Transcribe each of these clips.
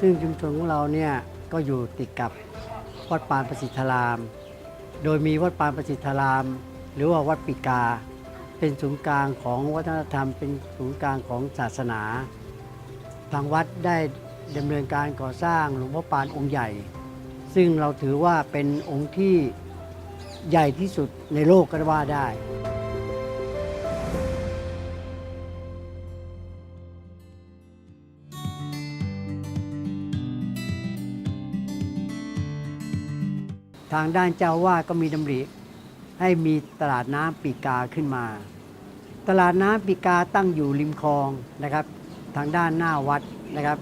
ซึ่งชุมชนของเราเนี่ยก็อยู่ติดกับวัดปานประสิทธาราม โดยมีวัดปานประสิทธาราม หรือว่าวัดปิกา เป็นศูนย์กลางของวัฒนธรรม เป็นศูนย์กลางของศาสนา ทางวัดได้ดำเนินการก่อสร้างหลวงพ่อปานองค์ใหญ่ ซึ่งเราถือว่าเป็นองค์ที่ใหญ่ที่สุดในโลกก็ว่าได้ ทางด้านเจ้าว่าสก็มีดำริ ให้มีตลาดน้ำปีกาขึ้นมา ตลาดน้ำปีกาตั้งอยู่ริมคลองนะครับ ทางด้านหน้าวัดนะครับ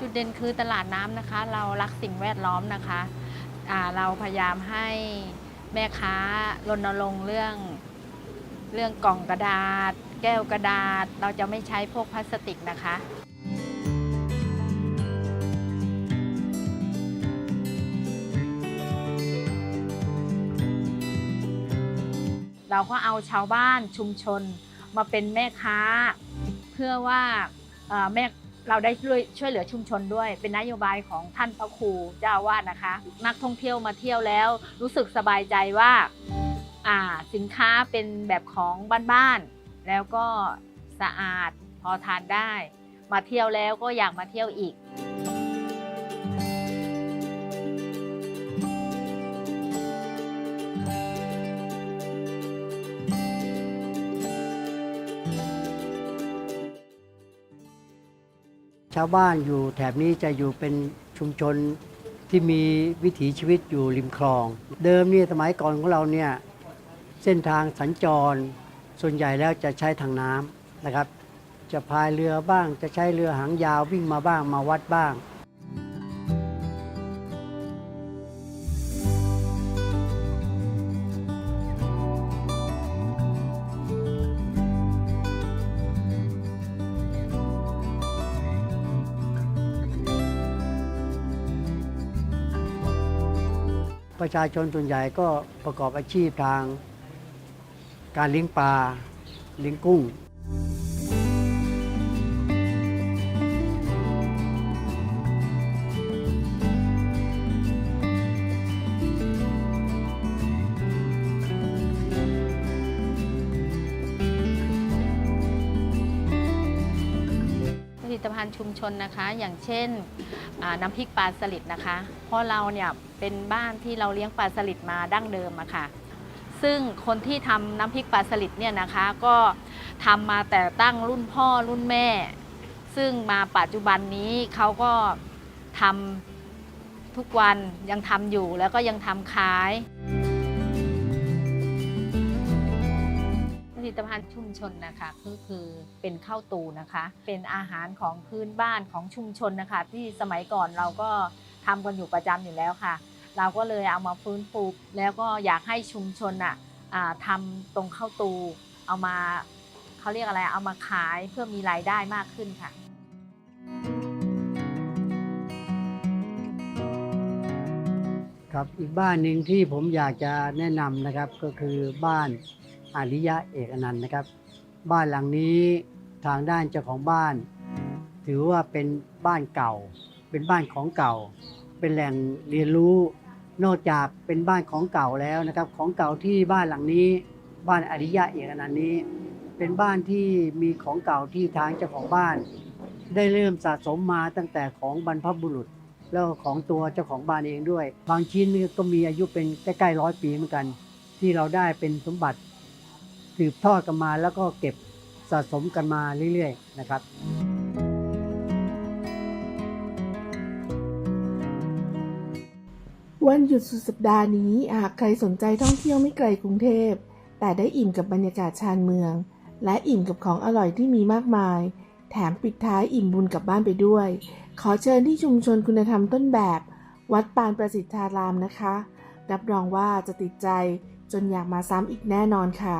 จุดเด่นคือตลาดน้ำนะคะ เรารักสิ่งแวดล้อมนะคะเราพยายามให้แม่ค้ารณรงค์เรื่อง เรื่องกล่องกระดาษ แก้วกระดาษ เราจะไม่ใช้พวกพลาสติกนะคะ เราก็เอาชาวบ้านชุมชนมาเป็นแม่ค้า เพื่อว่าแม่เราได้ช่วยช่วยเหลือชุมชนด้วย เป็นนโยบายของท่านพระครูเจ้าอาวาสนะคะ นักท่องเที่ยวมาเที่ยวแล้ว รู้สึกสบายใจว่า สินค้าเป็นแบบของบ้านๆแล้วก็สะอาดพอทานได้ มาเที่ยวแล้วก็อยากมาเที่ยวอีกชาวบ้านอยู่แถบนี้จะอยู่เป็นชุมชนที่มีวิถีชีวิตอยู่ริมคลอง เดิมเนี่ยสมัยก่อนของเราเนี่ย เส้นทางสัญจร ส่วนใหญ่แล้วจะใช้ทางน้ำนะครับ จะพายเรือบ้าง จะใช้เรือหางยาววิ่งมาบ้างมาวัดบ้าง ประชาชนส่วนใหญ่ก็ประกอบอาชีพทาง การเลี้ยงปลาเลี้ยงกุ้ง ผลิตภัณฑ์ชุมชนนะคะ อย่างเช่นอ่าน้ำพริกปลาสลิดนะคะ เพราะเราเนี่ยเป็นบ้านที่เราเลี้ยงปลาสลิดมาดั้งเดิมอะค่ะ ซึ่งคนที่ทำน้ำพริกปลาสลิดเนี่ยนะคะ ก็ทำมาแต่ตั้งรุ่นพ่อรุ่นแม่ ซึ่งมาปัจจุบันนี้เขาก็ทำทุกวันยังทำอยู่แล้วก็ยังทำขายผลิตภัณฑ์ชุมชนนะคะก็คือเป็นข้าวตูนะคะ เป็นอาหารของพื้นบ้านของชุมชนนะคะ ที่สมัยก่อนเราก็ทำกันอยู่ประจำอยู่แล้วค่ะ เราก็เลยเอามาฟื้นฟูแล้วก็อยากให้ชุมชนอะทำตรงข้าวตู เอามาเขาเรียกอะไรเอามาขายเพื่อมีรายได้มากขึ้นค่ะครับอีกบ้านหนึ่งที่ผมอยากจะแนะนำนะครับก็คือบ้านอาริยะเอกอนันต์นะครับ บ้านหลังนี้ทางด้านเจ้าของบ้าน ถือว่าเป็นบ้านเก่า เป็นบ้านของเก่า เป็นแหล่งเรียนรู้ นอกจากเป็นบ้านของเก่าแล้วนะครับ ของเก่าที่บ้านหลังนี้ บ้านอริยะเอกอนันนี้ เป็นบ้านที่มีของเก่าที่ทางเจ้าของบ้าน ได้เริ่มสะสมมาตั้งแต่ของบรรพบุรุษ แล้วของตัวเจ้าของบ้านเองด้วย บางชิ้นก็มีอายุเป็นใกล้ๆร้อยปีเหมือนกัน ที่เราได้เป็นสมบัติสืบทอดกันมาแล้วก็เก็บสะสมกันมาเรื่อย ๆ นะครับ วันหยุดสุดสัปดาห์นี้หากใครสนใจท่องเที่ยวไม่ไกลกรุงเทพ แต่ได้อิ่มกับบรรยากาศชานเมือง และอิ่มกับของอร่อยที่มีมากมาย แถมปิดท้ายอิ่มบุญกลับบ้านไปด้วย ขอเชิญที่ชุมชนคุณธรรมต้นแบบ วัดปานประสิทธารามนะคะ รับรองว่าจะติดใจจนอยากมาซ้ำอีกแน่นอนค่ะ